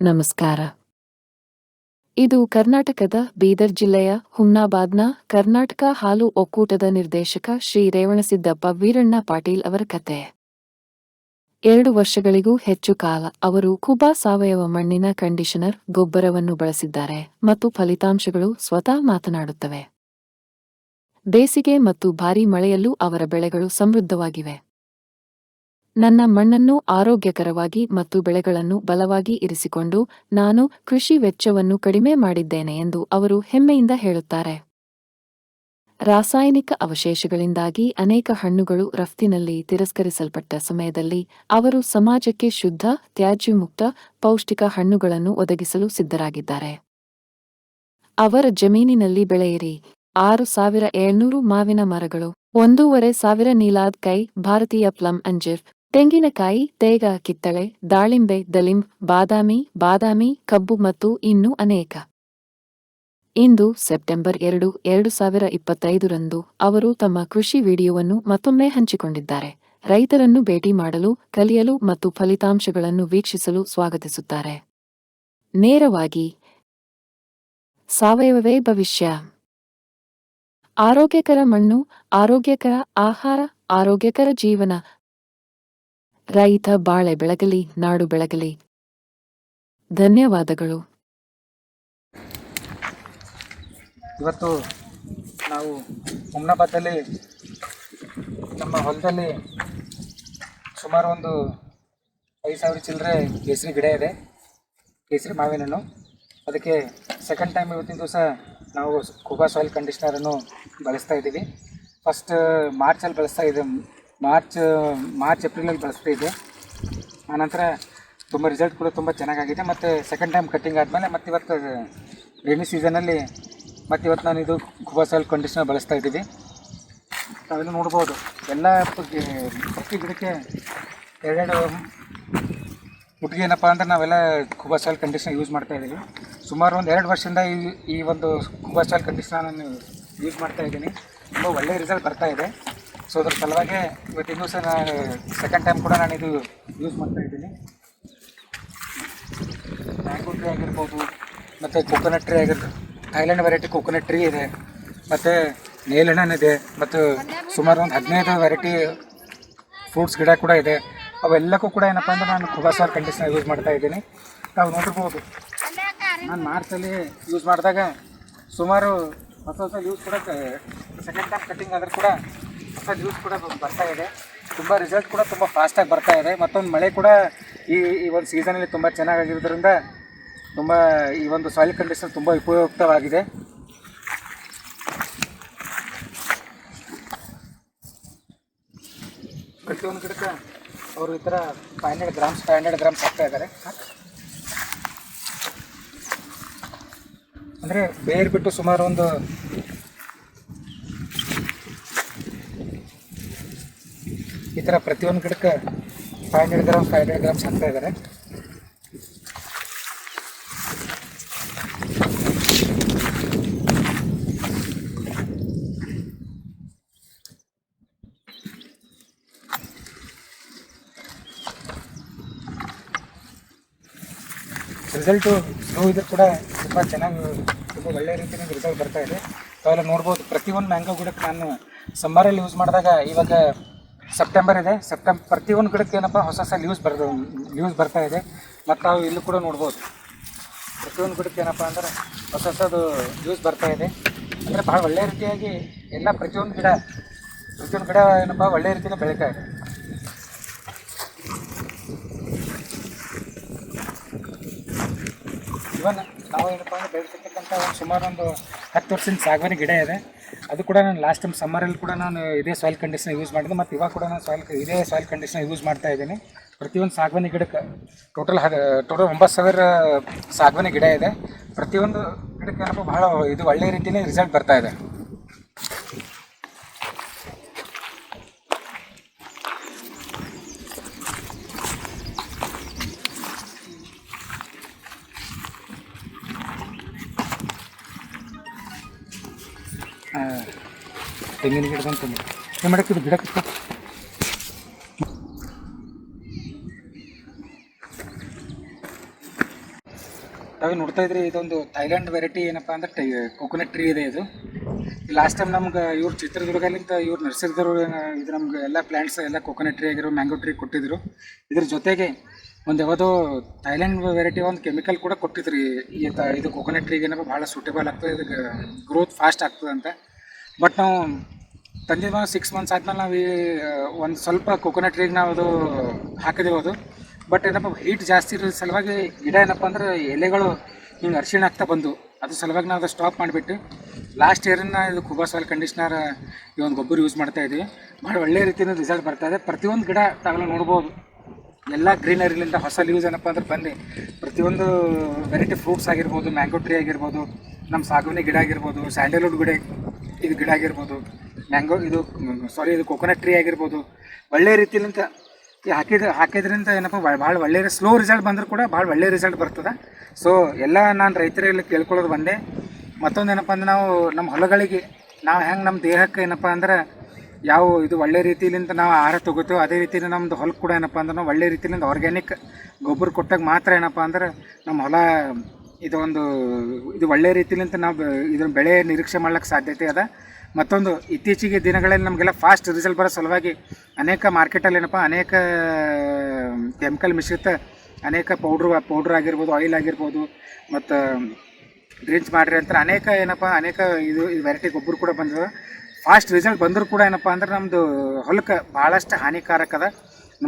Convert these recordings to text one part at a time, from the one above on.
ನಮಸ್ಕಾರ. ಇದು ಕರ್ನಾಟಕದ ಬೀದರ್ ಜಿಲ್ಲೆಯ ಹುಮ್ನಾಬಾದ್ನ ಕರ್ನಾಟಕ ಹಾಲು ಒಕ್ಕೂಟದ ನಿರ್ದೇಶಕ ಶ್ರೀ ರೇವಣಸಿದ್ದಪ್ಪ ವೀರಣ್ಣ ಪಾಟೀಲ್ ಅವರ ಕತೆ. ಎರಡು ವರ್ಷಗಳಿಗೂ ಹೆಚ್ಚು ಕಾಲ ಅವರು ಕುಬಾ ಸಾವಯವ ಮಣ್ಣಿನ ಕಂಡೀಷನರ್ ಗೊಬ್ಬರವನ್ನು ಬಳಸಿದ್ದಾರೆ ಮತ್ತು ಫಲಿತಾಂಶಗಳು ಸ್ವತಃ ಮಾತನಾಡುತ್ತವೆ. ಬೇಸಿಗೆ ಮತ್ತು ಭಾರೀ ಮಳೆಯಲ್ಲೂ ಅವರ ಬೆಳೆಗಳು ಸಮೃದ್ಧವಾಗಿವೆ. ನನ್ನ ಮಣ್ಣನ್ನು ಆರೋಗ್ಯಕರವಾಗಿ ಮತ್ತು ಬೆಳೆಗಳನ್ನು ಬಲವಾಗಿ ಇರಿಸಿಕೊಂಡು ನಾನು ಕೃಷಿ ವೆಚ್ಚವನ್ನು ಕಡಿಮೆ ಮಾಡಿದ್ದೇನೆ ಎಂದು ಅವರು ಹೆಮ್ಮೆಯಿಂದ ಹೇಳುತ್ತಾರೆ. ರಾಸಾಯನಿಕ ಅವಶೇಷಗಳಿಂದಾಗಿ ಅನೇಕ ಹಣ್ಣುಗಳು ರಫ್ತಿನಲ್ಲಿ ತಿರಸ್ಕರಿಸಲ್ಪಟ್ಟ ಸಮಯದಲ್ಲಿ ಅವರು ಸಮಾಜಕ್ಕೆ ಶುದ್ಧ, ತ್ಯಾಜ್ಯಮುಕ್ತ, ಪೌಷ್ಟಿಕ ಹಣ್ಣುಗಳನ್ನು ಒದಗಿಸಲು ಸಿದ್ಧರಾಗಿದ್ದಾರೆ. ಅವರ ಜಮೀನಿನಲ್ಲಿ ಬೆಳೆಯಿರಿ. ಆರು ಸಾವಿರ ಏಳ್ನೂರು ಮಾವಿನ ಮರಗಳು, ಒಂದೂವರೆ ಸಾವಿರ ನೀಲಾದ್ ಕೈ, ಭಾರತೀಯ ಪ್ಲಮ್ ಅಂಜಿರ್ ತೆಂಗಿನಕಾಯಿ ತೇಗ, ಕಿತ್ತಳೆ, ದಾಳಿಂಬೆ ದಲಿಂ ಬಾದಾಮಿ ಬಾದಾಮಿ, ಕಬ್ಬು ಮತ್ತು ಇನ್ನೂ ಅನೇಕ. ಇಂದು ಸೆಪ್ಟೆಂಬರ್ ಎರಡು ಎರಡು ಸಾವಿರ ಇಪ್ಪತ್ತೈದರಂದು ಅವರು ತಮ್ಮ ಕೃಷಿ ವಿಡಿಯೋವನ್ನು ಮತ್ತೊಮ್ಮೆ ಹಂಚಿಕೊಂಡಿದ್ದಾರೆ. ರೈತರನ್ನು ಭೇಟಿ ಮಾಡಲು, ಕಲಿಯಲು ಮತ್ತು ಫಲಿತಾಂಶಗಳನ್ನು ವೀಕ್ಷಿಸಲು ಸ್ವಾಗತಿಸುತ್ತಾರೆ. ನೇರವಾಗಿ ಸಾವಯವವೇ ಭವಿಷ್ಯ. ಆರೋಗ್ಯಕರ ಮಣ್ಣು, ಆರೋಗ್ಯಕರ ಆಹಾರ, ಆರೋಗ್ಯಕರ ಜೀವನ ರೈತ ಬಾಳೆ ಬೆಳಗಲಿ, ನಾಡು ಬೆಳಗಲಿ. ಧನ್ಯವಾದಗಳು. ಇವತ್ತು ನಾವು ಹುಮ್ನಾಬಾದಲ್ಲಿ ನಮ್ಮ ಹೊಲದಲ್ಲಿ ಸುಮಾರು ಒಂದು ಐದು ಸಾವಿರ ಚಿಲ್ಲರೆ ಕೇಸರಿ ಗಿಡ ಇದೆ. ಕೇಸರಿ ಮಾವಿನ ಹಣ್ಣು ಅದಕ್ಕೆ ಸೆಕೆಂಡ್ ಟೈಮ್ ಇವತ್ತಿನ ದಿವಸ ನಾವು ಕುಬಾ ಸಾಯಿಲ್ ಕಂಡೀಷ್ನರನ್ನು ಬಳಸ್ತಾ ಇದ್ದೀವಿ. ಫಸ್ಟ್ ಮಾರ್ಚಲ್ಲಿ ಬಳಸ್ತಾ ಇದ್ದೆ ಮಾರ್ಚ್ ಮಾರ್ಚ್, ಏಪ್ರಿಲಲ್ಲಿ ಬಳಸ್ತಾ ಇದ್ದೆ ಆನಂತರ ತುಂಬ ರಿಸಲ್ಟ್ ಕೂಡ ತುಂಬ ಚೆನ್ನಾಗಾಗಿದೆ. ಮತ್ತು ಸೆಕೆಂಡ್ ಟೈಮ್ ಕಟ್ಟಿಂಗ್ ಆದಮೇಲೆ ಮತ್ತು ಇವತ್ತು ರೈನಿ ಸೀಸನಲ್ಲಿ ಮತ್ತು ಇವತ್ತು ನಾನು ಇದು ಸಾಯಿಲ್ ಕಂಡೀಷನರ್ ಬಳಸ್ತಾ ಇದ್ದೀವಿ. ಅದನ್ನು ನೋಡ್ಬೋದು. ಎಲ್ಲ ಪ್ರತಿ ಗಿಡಕ್ಕೆ ಎರಡೆರಡು ಒಟ್ಟಿಗೆ ಏನಪ್ಪ ಅಂದ್ರೆ ನಾವೆಲ್ಲ ಕುಬಾ ಸಾಯಿಲ್ ಕಂಡೀಷನರ್ ಯೂಸ್ ಮಾಡ್ತಾ ಇದ್ದೀವಿ. ಸುಮಾರು ಒಂದು ಎರಡು ವರ್ಷದಿಂದ ಈ ಈ ಒಂದು ಕುಬಾ ಸಾಯಿಲ್ ಕಂಡೀಷನರ್ ನಾನು ಯೂಸ್ ಮಾಡ್ತಾ ಇದ್ದೀನಿ. ತುಂಬ ಒಳ್ಳೆಯ ರಿಸಲ್ಟ್ ಬರ್ತಾ ಇದೆ. ಸೊ ಅದ್ರ ಸಲುವಾಗಿ ಇವತ್ತಿಗೂ ಸಹ ನಾನು ಸೆಕೆಂಡ್ ಟೈಮ್ ಕೂಡ ನಾನು ಇದು ಯೂಸ್ ಮಾಡ್ತಾ ಇದ್ದೀನಿ. ಮ್ಯಾಂಗೋ ಟ್ರೀ ಆಗಿರ್ಬೋದು, ಮತ್ತು ಕೋಕೋನಟ್ ಟ್ರೀ ಆಗಿರ್ಬೋದು ಥೈಲ್ಯಾಂಡ್ ವೆರೈಟಿ ಕೋಕೋನಟ್ ಟ್ರೀ ಇದೆ, ಮತ್ತು ನೇಲಣ್ಣ ಇದೆ, ಮತ್ತು ಸುಮಾರು ಒಂದು ಹದಿನೈದು ವೆರೈಟಿ ಫ್ರೂಟ್ಸ್ ಗಿಡ ಕೂಡ ಇದೆ. ಅವೆಲ್ಲಕ್ಕೂ ಕೂಡ ಏನಪ್ಪ ಅಂದ್ರೆ ನಾನು ಕುಬಾಸಾರ್ ಕಂಡೀಷನರ್ ಯೂಸ್ ಮಾಡ್ತಾ ಇದ್ದೀನಿ. ತಾವು ನೋಡಿರ್ಬೋದು. ನಾನು ಮಾರ್ಚಲ್ಲಿ ಯೂಸ್ ಮಾಡಿದಾಗ ಸುಮಾರು ಹೊಸ ಹೊಸ ಯೂಸ್ ಕೂಡ ಸೆಕೆಂಡ್ ಟೈಮ್ ಕಟ್ಟಿಂಗ್ ಆದರೂ ಕೂಡ ಹೊಸ ನ್ಯೂಸ್ ಕೂಡ ಬರ್ತಾ ಇದೆ. ತುಂಬ ರಿಸಲ್ಟ್ ಕೂಡ ತುಂಬ ಫಾಸ್ಟಾಗಿ ಬರ್ತಾ ಇದೆ. ಮತ್ತೊಂದು ಮಳೆ ಕೂಡ ಈ ಈ ಒಂದು ಸೀಸನಲ್ಲಿ ತುಂಬ ಚೆನ್ನಾಗಾಗಿರೋದ್ರಿಂದ ತುಂಬ ಈ ಒಂದು ಸಾಯಿಲ್ ಕಂಡೀಷನ್ ತುಂಬ ಉಪಯುಕ್ತವಾಗಿದೆ. ಪ್ರತಿಯೊಂದು ಗಿಡಕ್ಕೆ ಅವರು ಈ ಥರ five hundred grams five hundred grams ಹಾಕ್ತಾ ಇದ್ದಾರೆ. ಅಂದರೆ ಬೇರ್ ಬಿಟ್ಟು ಸುಮಾರು ಒಂದು ಥರ ಪ್ರತಿಯೊಂದು ಗಿಡಕ್ಕೆ five hundred gram five hundred grams ಹಾಕ್ತಾ ಇದ್ದಾರೆ ರಿಸಲ್ಟು ಸ್ಲೋ ಇದ್ರೂ ಕೂಡ ತುಂಬ ಚೆನ್ನಾಗಿ, ತುಂಬ ಒಳ್ಳೆ ರೀತಿಯಲ್ಲಿ ರಿಸಲ್ಟ್ ಬರ್ತಾ ಇದೆ. ತಾವೆಲ್ಲ ನೋಡ್ಬೋದು. ಪ್ರತಿಯೊಂದು ಮ್ಯಾಂಗೋ ಗಿಡಕ್ಕೆ ನಾನು ಸಮ್ಮರಲ್ಲಿ ಯೂಸ್ ಮಾಡಿದಾಗ ಇವಾಗ ಸೆಪ್ಟೆಂಬರ್ ಇದೆ. ಸೆಪ್ಟೆಂಬರ್ ಪ್ರತಿಯೊಂದು ಗಿಡಕ್ಕೆ ಏನಪ್ಪ, ಹೊಸ ಹೊಸ ಲೀವ್ಸ್ ಬರ್ದು ಲೀವ್ಸ್ ಬರ್ತಾ ಇದೆ. ಮತ್ತು ನಾವು ಇಲ್ಲೂ ಕೂಡ ನೋಡ್ಬೋದು. ಪ್ರತಿಯೊಂದು ಗಿಡಕ್ಕೆ ಏನಪ್ಪ ಅಂದ್ರೆ ಹೊಸ ಹೊಸದು ಲೀವ್ಸ್ ಬರ್ತಾ ಇದೆ. ಅಂದರೆ ಭಾಳ ಒಳ್ಳೆಯ ರೀತಿಯಾಗಿ ಎಲ್ಲ ಪ್ರತಿಯೊಂದು ಗಿಡ ಪ್ರತಿಯೊಂದು ಗಿಡ ಏನಪ್ಪ ಒಳ್ಳೆಯ ರೀತಿಯಲ್ಲಿ ಬೆಳೀತಾ ಇದೆ. ಇವನ್ ನಾವು ಏನಪ್ಪ ಅಂದ್ರೆ ಬೆಳೆಸಿರ್ತಕ್ಕಂಥ ಒಂದು ಸುಮಾರು ಒಂದು ಹತ್ತು ವರ್ಷದ ಸಾಗವಾನಿ ಗಿಡ ಇದೆ. ಅದು ಕೂಡ ನಾನು ಲಾಸ್ಟ್ ಟೈಮ್ ಸಮ್ಮರಲ್ಲಿ ಕೂಡ ನಾನು ಇದೇ ಸಾಯಿಲ್ ಕಂಡೀಷನ್ ಯೂಸ್ ಮಾಡಿದೆ ಮತ್ತು ಇವಾಗ ಕೂಡ ನಾನು ಸಾಯಿಲ್ ಇದೇ ಸಾಯಿಲ್ ಕಂಡೀಷನ್ ಯೂಸ್ ಮಾಡ್ತಾ ಇದ್ದೀನಿ. ಪ್ರತಿಯೊಂದು ಸಾಗವಾನಿ ಗಿಡಕ್ಕೆ ಟೋಟಲ್ ಟೋಟಲ್ ಒಂಬತ್ತು ಸಾವಿರ ಸಾಗವಾನಿ ಗಿಡ ಇದೆ. ಪ್ರತಿಯೊಂದು ಗಿಡಕ್ಕೆ ಭಾಳ ಇದು ಒಳ್ಳೆಯ ರೀತಿಯೇ ರಿಸಲ್ಟ್ ಬರ್ತಾ ಇದೆ. ತೆಂಗಿನ ಗಿಡ ಬಂತು ಏನು ಮಾಡಕ್ಕೆ ಇದು ಗಿಡ ಕಿತ್ತು ತಾವೇ ನೋಡ್ತಾ ಇದ್ರಿ, ಇದೊಂದು ಥೈಲ್ಯಾಂಡ್ ವೆರೈಟಿ ಏನಪ್ಪ ಅಂದ್ರೆ ಟೈ ಕೋಕೋನಟ್ ಟ್ರೀ ಇದೆ ಇದು. ಲಾಸ್ಟ್ ಟೈಮ್ ನಮ್ಗೆ ಇವ್ರು ಚಿತ್ರದುರ್ಗಲಿಂದ ಇವ್ರು ನರ್ಸರಿದವರು, ಇದು ನಮ್ಗೆ ಎಲ್ಲ ಪ್ಲ್ಯಾಂಟ್ಸ್ ಎಲ್ಲ ಕೋಕೋನಟ್ ಟ್ರೀ ಆಗಿರೋ ಮ್ಯಾಂಗೋ ಟ್ರೀ ಕೊಟ್ಟಿದ್ರು. ಇದ್ರ ಜೊತೆಗೆ ಒಂದು ಯಾವುದೋ ಥೈಲ್ಯಾಂಡ್ ವೆರೈಟಿ ಒಂದು ಕೆಮಿಕಲ್ ಕೂಡ ಕೊಟ್ಟಿದ್ರು. ಈ ಇದು ಕೋಕೋನಟ್ ಟ್ರೀಗೆ ಏನಪ್ಪ ಭಾಳ ಸೂಟೇಬಲ್ ಆಗ್ತದೆ, ಇದಕ್ಕೆ ಗ್ರೋತ್ ಫಾಸ್ಟ್ ಆಗ್ತದೆ ಅಂತ. ಬಟ್ ನಾವು ತಂದಿದ್ದ ಸಿಕ್ಸ್ ಮಂತ್ಸ್ ಆದ್ಮೇಲೆ ನಾವು ಒಂದು ಸ್ವಲ್ಪ ಕೊಕೊನಟ್ ಟ್ರೀಗೆ ನಾವು ಅದು ಹಾಕಿದೆವು ಅದು. ಬಟ್ ಏನಪ್ಪ ಹೀಟ್ ಜಾಸ್ತಿ ಇರೋ ಸಲುವಾಗಿ ಗಿಡ ಏನಪ್ಪ ಅಂದ್ರೆ ಎಲೆಗಳು ಹಿಂಗೆ ಅರ್ಶಿಣ ಆಗ್ತಾ ಬಂದು ಅದ್ರ ಸಲುವಾಗಿ ನಾವು ಅದು ಸ್ಟಾಪ್ ಮಾಡಿಬಿಟ್ಟು ಲಾಸ್ಟ್ ಇಯರನ್ನ ಇದು ಕುಬಾ ಸಾಯಿಲ್ ಕಂಡೀಷ್ನರ್ ಈ ಒಂದು ಗೊಬ್ಬರ ಯೂಸ್ ಮಾಡ್ತಾ ಇದ್ದೀವಿ ಭಾಳ ಒಳ್ಳೆಯ ರೀತಿಯಿಂದ ರಿಸಲ್ಟ್ ಬರ್ತಾ ಇದೆ. ಪ್ರತಿಯೊಂದು ಗಿಡ ತಾವೆಲ್ಲ ನೋಡ್ಬೋದು. ಎಲ್ಲ ಗ್ರೀನರಿಲಿಂದ ಹೊಸ ಲೀವ್ಸ್ ಏನಪ್ಪ ಅಂದ್ರೆ ಬನ್ನಿ. ಪ್ರತಿಯೊಂದು ವೆರೈಟಿ ಫ್ರೂಟ್ಸ್ ಆಗಿರ್ಬೋದು ಮ್ಯಾಂಗೋ ಟ್ರೀ ಆಗಿರ್ಬೋದು ನಮ್ಮ ಸಾಗುವಿನ ಗಿಡ ಆಗಿರ್ಬೋದು ಸ್ಯಾಂಡಲ್ವುಡ್ ಗಿಡ, ಇದು ಗಿಡ ಆಗಿರ್ಬೋದು. ಮ್ಯಾಂಗೋ ಇದು ಸಾರಿ ಇದು ಕೊಕೊನಟ್ ಟ್ರೀ ಆಗಿರ್ಬೋದು. ಒಳ್ಳೆ ರೀತಿಲಿಂತ ಹಾಕಿದ, ಹಾಕಿದ್ರಿಂದ ಏನಪ್ಪ ಭಾಳ ಒಳ್ಳೆಯ ಸ್ಲೋ ರಿಸಲ್ಟ್ ಬಂದರೂ ಕೂಡ ಭಾಳ ಒಳ್ಳೆಯ ರಿಸಲ್ಟ್ ಬರ್ತದೆ. ಸೊ ಎಲ್ಲ ನಾನು ರೈತರಲ್ಲಿ ಕೇಳ್ಕೊಳ್ಳೋದು ಬಂದೆ. ಮತ್ತೊಂದು ಏನಪ್ಪ ಅಂದ್ರೆ ನಾವು ನಮ್ಮ ಹೊಲಗಳಿಗೆ, ನಾವು ಹೆಂಗೆ ನಮ್ಮ ದೇಹಕ್ಕೆ ಏನಪ್ಪ ಅಂದ್ರೆ ಯಾವ ಇದು ಒಳ್ಳೆ ರೀತಿಯಿಂದ ನಾವು ಆಹಾರ ತೊಗೋತೀವೋ ಅದೇ ರೀತಿಯಲ್ಲಿ ನಮ್ಮದು ಹೊಲ ಕೂಡ ಏನಪ್ಪ ಅಂದ್ರೆ ನಾವು ಒಳ್ಳೆ ರೀತಿಯಿಂದ ಆರ್ಗ್ಯಾನಿಕ್ ಗೊಬ್ಬರ ಕೊಟ್ಟಾಗ ಮಾತ್ರ ಏನಪ್ಪ ಅಂದ್ರೆ ನಮ್ಮ ಹೊಲ ಇದು ಒಂದು ಇದು ಒಳ್ಳೆ ರೀತಿಲಿಂದ ನಾವು ಇದರ ಬೆಳೆ ನಿರೀಕ್ಷೆ ಮಾಡ್ಲಿಕ್ಕೆ ಸಾಧ್ಯತೆ ಅದ. ಮತ್ತೊಂದು, ಇತ್ತೀಚೆಗೆ ದಿನಗಳಲ್ಲಿ ನಮಗೆಲ್ಲ ಫಾಸ್ಟ್ ರಿಸಲ್ಟ್ ಬರೋ ಸಲುವಾಗಿ ಅನೇಕ ಮಾರ್ಕೆಟಲ್ಲಿ ಏನಪ್ಪ, ಅನೇಕ ಕೆಮಿಕಲ್ ಮಿಶ್ರಿತ ಅನೇಕ ಪೌಡ್ರ್ ಪೌಡ್ರ್ ಆಗಿರ್ಬೋದು ಆಯಿಲ್ ಆಗಿರ್ಬೋದು, ಮತ್ತು ಡ್ರಿಂಕ್ಸ್ ಮಾಡಿರಿ ಅಂತ ಅನೇಕ ಏನಪ್ಪ, ಅನೇಕ ಇದು ವೆರೈಟಿ ಗೊಬ್ಬರ ಕೂಡ ಬಂದದ. ಫಾಸ್ಟ್ ರಿಸಲ್ಟ್ ಬಂದರೂ ಕೂಡ ಏನಪ್ಪ ಅಂದ್ರೆ ನಮ್ಮದು ಹೊಲಕ್ಕೆ ಭಾಳಷ್ಟು ಹಾನಿಕಾರಕ ಅದ.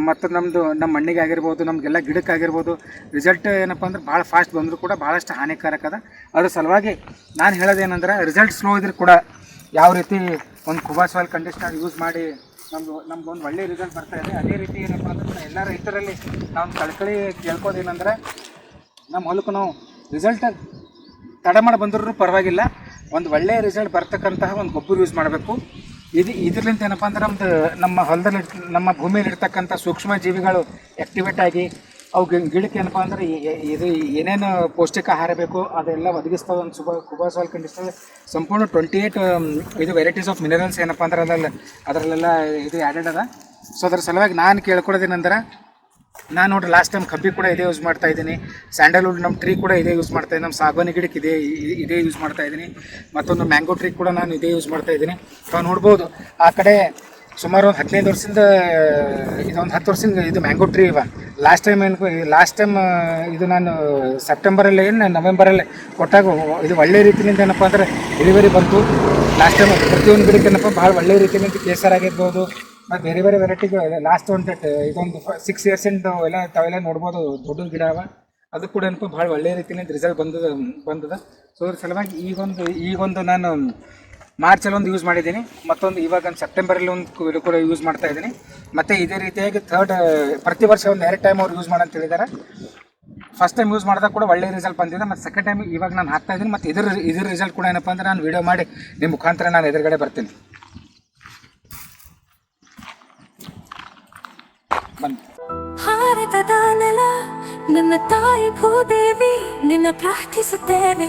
ಮತ್ತು ನಮ್ಮದು ನಮ್ಮ ಮಣ್ಣಿಗೆ ಆಗಿರ್ಬೋದು, ನಮಗೆಲ್ಲ ಗಿಡಕ್ಕೆ ಆಗಿರ್ಬೋದು ರಿಸಲ್ಟ್ ಏನಪ್ಪ ಅಂದ್ರೆ ಭಾಳ ಫಾಸ್ಟ್ ಬಂದರೂ ಕೂಡ ಭಾಳಷ್ಟು ಹಾನಿಕಾರಕ ಅದ. ಅದ್ರ ಸಲುವಾಗಿ ನಾನು ಹೇಳೋದೇನಂದ್ರೆ ರಿಸಲ್ಟ್ ಸ್ಲೋ ಇದ್ರೂ ಕೂಡ ಯಾವ ರೀತಿ ಒಂದು ಕುಬಾಸ್ ಆಯಿಲ್ ಕಂಡೀಷ್ನರ್ ಯೂಸ್ ಮಾಡಿ ನಮ್ದು ಒಂದು ಒಳ್ಳೆ ರಿಸಲ್ಟ್ ಬರ್ತಾ ಇದೆ. ಅದೇ ರೀತಿ ಏನಪ್ಪ ಅಂದ್ರೆ ಎಲ್ಲ ರೈತರಲ್ಲಿ ನಾವು ಕಳ್ಕಳಿ ಕೇಳ್ಕೋದೇನಂದ್ರೆ ನಮ್ಮ ಹೊಲಕ್ಕೆ ನಾವು ರಿಸಲ್ಟ್ ತಡ ಮಾಡಿ ಬಂದ್ರೂ ಪರವಾಗಿಲ್ಲ. ಒಂದು ಒಳ್ಳೆಯ ರಿಸಲ್ಟ್ ಬರ್ತಕ್ಕಂತಹ ಒಂದು ಗೊಬ್ಬರ ಯೂಸ್ ಮಾಡಬೇಕು. ಇದು ಇದರಿಂದ ಏನಪ್ಪ ಅಂದ್ರೆ ನಮ್ದು ನಮ್ಮ ಹೊಲದಲ್ಲಿ ನಮ್ಮ ಭೂಮಿಯಲ್ಲಿ ಇರ್ತಕ್ಕಂಥ ಸೂಕ್ಷ್ಮ ಜೀವಿಗಳು ಆಕ್ಟಿವೇಟ್ ಆಗಿ ಅವು ಗಿಡಕ್ಕೆ ಏನಪ್ಪ ಅಂದ್ರೆ ಇದು ಏನೇನು ಪೌಷ್ಟಿಕ ಆಹಾರ ಬೇಕು ಅದೆಲ್ಲ ಒದಗಿಸ್ತದೆ ಒಂದು ಸುಬ ಕುಬಾ ಸಾಲ್ ಕಂಡಿಸ್ತದೆ ಸಂಪೂರ್ಣ ಟ್ವೆಂಟಿ ಏಯ್ಟ್ ಇದು ವೆರೈಟೀಸ್ ಆಫ್ ಮಿನರಲ್ಸ್ ಏನಪ್ಪ ಅಂದ್ರೆ ಅದರಲ್ಲಿ, ಅದರಲ್ಲೆಲ್ಲ ಇದು ಆ್ಯಡೆಡ್ ಅದ. ಸೊ ಅದ್ರ ಸಲುವಾಗಿ ನಾನು ಕೇಳ್ಕೊಳೋದೇನಂದ್ರೆ ನಾನು ನೋಡ್ರಿ ಲಾಸ್ಟ್ ಟೈಮ್ ಕಬ್ಬಿ ಕೂಡ ಇದೇ ಯೂಸ್ ಮಾಡ್ತಾ ಇದ್ದೀನಿ. ಸ್ಯಾಂಡಲ್ವುಡ್ ನಮ್ಮ ಟ್ರೀ ಕೂಡ ಇದೇ ಯೂಸ್ ಮಾಡ್ತಾ ಇದ್ದೀನಿ. ನಮ್ಮ ಸಾಗವಾನಿ ಗಿಡಕ್ಕೆ ಇದೇ ಇದೇ ಯೂಸ್ ಮಾಡ್ತಾ ಇದ್ದೀನಿ. ಮತ್ತೊಂದು ಮ್ಯಾಂಗೋ ಟ್ರೀ ಕೂಡ ನಾನು ಇದೇ ಯೂಸ್ ಮಾಡ್ತಾ ಇದ್ದೀನಿ. ಸೊ ನೋಡ್ಬೋದು. ಆ ಕಡೆ ಸುಮಾರು ಒಂದು ಹದಿನೈದು ವರ್ಷದಿಂದ, ಇದೊಂದು ಹತ್ತು ವರ್ಷದಿಂದ ಇದು ಮ್ಯಾಂಗೋ ಟ್ರೀ ಇವ. ಲಾಸ್ಟ್ ಟೈಮ್ ಏನು ಲಾಸ್ಟ್ ಟೈಮ್ ಇದು ನಾನು ಸೆಪ್ಟೆಂಬರಲ್ಲಿ ಏನು ನವೆಂಬರಲ್ಲಿ ಕೊಟ್ಟಾಗ ಇದು ಒಳ್ಳೆ ರೀತಿಯಿಂದ ಏನಪ್ಪ ಅಂದರೆ ಡೆಲಿವರಿ ಬಂತು. ಲಾಸ್ಟ್ ಟೈಮ್ ಪ್ರತಿಯೊಂದು ಗಿಡಕ್ಕೆ ಏನಪ್ಪ ಭಾಳ ಒಳ್ಳೆ ರೀತಿಯಿಂದ ಕೇಸರ್ ಆಗಿರ್ಬೋದು, ಮತ್ತು ಬೇರೆ ಬೇರೆ ವೆರೈಟಿಗಳು ಲಾಸ್ಟ್ ಒಂದು, ಇದೊಂದು ಸಿಕ್ಸ್ ಇಯರ್ಸಿಂದ ಎಲ್ಲ ತಾವೆಲ್ಲ ನೋಡ್ಬೋದು ದೊಡ್ಡ ಗಿಡ ಅವ. ಅದು ಕೂಡ ಏನಪ್ಪ ಭಾಳ ಒಳ್ಳೆ ರೀತಿಯಿಂದ ರಿಸಲ್ಟ್ ಬಂದದ ಬಂದದ. ಸೊ ಅದ್ರ ಸಲುವಾಗಿ ಈಗೊಂದು ಈಗೊಂದು ನಾನು ಮಾರ್ಚಲ್ಲಿ ಒಂದು ಯೂಸ್ ಮಾಡಿದ್ದೀನಿ. ಮತ್ತೊಂದು ಇವಾಗ ಒಂದು ಸೆಪ್ಟೆಂಬರಲ್ಲಿ ಒಂದು ಕೂಡ ಯೂಸ್ ಮಾಡ್ತಾ ಇದ್ದೀನಿ. ಮತ್ತು ಇದೇ ರೀತಿಯಾಗಿ ಥರ್ಡ್ ಪ್ರತಿ ವರ್ಷ ಒಂದು ಎರಡು ಟೈಮ್ ಅವ್ರು ಯೂಸ್ ಮಾಡಂತ ಹೇಳಿದ್ದಾರೆ ಫಸ್ಟ್ ಟೈಮ್ ಯೂಸ್ ಮಾಡಿದಾಗ ಕೂಡ ಒಳ್ಳೆ ರಿಸಲ್ಟ್ ಬಂದಿದೆ. ಮತ್ತು ಸೆಕೆಂಡ್ ಟೈಮ್ ಇವಾಗ ನಾನು ಹಾಕ್ತಾ ಇದ್ದೀನಿ. ಮತ್ತು ಇದ್ರ ಇದ್ರ ರಿಸಲ್ಟ್ ಕೂಡ ಏನಪ್ಪ ಅಂದ್ರೆ ನಾನು ವಿಡಿಯೋ ಮಾಡಿ ನಿಮ್ಮ ಮುಖಾಂತರ ನಾನು ಎದುರುಗಡೆ ಬರ್ತೀನಿ. ಬನ್ನಿ. ಭಾರತದ ನೆಲ, ನನ್ನ ತಾಯಿ ಭೂದೇವಿ, ನಿನ್ನ ಪ್ರಾರ್ಥಿಸುತ್ತೇವೆ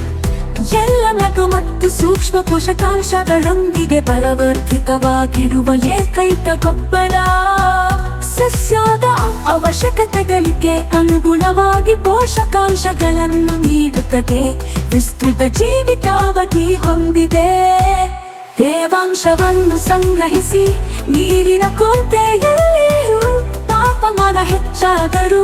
ಎಲ್ಲ ನಟು ಮತ್ತು ಸೂಕ್ಷ್ಮ ಪೋಷಕಾಂಶಗಳೊಂದಿಗೆ ಬಲವರ್ಧಿತವಾಗಿರುವ ಏಕೈಕ ಗೊಬ್ಬರ ಸಸ್ಯದ ಅವಶ್ಯಕತೆಗಳಿಗೆ ಅನುಗುಣವಾಗಿ ಪೋಷಕಾಂಶಗಳನ್ನು ನೀಡುತ್ತದೆ. ವಿಸ್ತೃತ ಜೀವಿತಾವಧಿ ಹೊಂದಿದೆ. ತೇವಾಂಶವನ್ನು ಸಂಗ್ರಹಿಸಿ ನೀರಿನ ಕೊರತೆಯಲ್ಲಿಯೂ ತಾಪಮಾನ ಹೆಚ್ಚಾದರೂ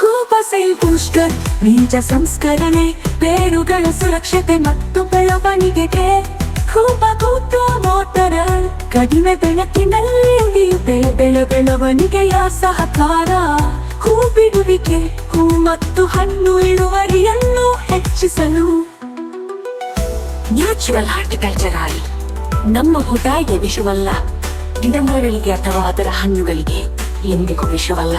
ಕೂಪಸೈಲ್ ಬೂಸ್ಟರ್ ಬೀಜ ಸಂಸ್ಕರಣೆ, ಬೇರುಗಳ ಸುರಕ್ಷತೆ ಮತ್ತು ಬೆಳವಣಿಗೆಗೆ ಕೂಪ ಕೂತು ಮೋಟರ, ಕಡಿಮೆ ಬೆಳಕಿನಲ್ಲಿ ಉಳಿಯುತ್ತೆ, ಬೆಳೆ ಬೆಳವಣಿಗೆಯ ಸಹಕಾರ. ಹೂ ಬಿಡುವಿಕೆ, ಹೂ ಮತ್ತು ಹಣ್ಣು ಇಳುವರಿಯನ್ನು ಹೆಚ್ಚಿಸಲು. ನ್ಯಾಚುರಲ್ ಹಾರ್ಟಿಕಲ್ಚರ್ ಆಯಿಲ್ ನಮ್ಮ ಹುಟಾಯಿಗೆ ವಿಷವಲ್ಲ. ಗಿಡಮರಗಳಿಗೆ ಅಥವಾ ಅದರ ಹಣ್ಣುಗಳಿಗೆ ಎಂದಿಗೂ ವಿಷವಲ್ಲ.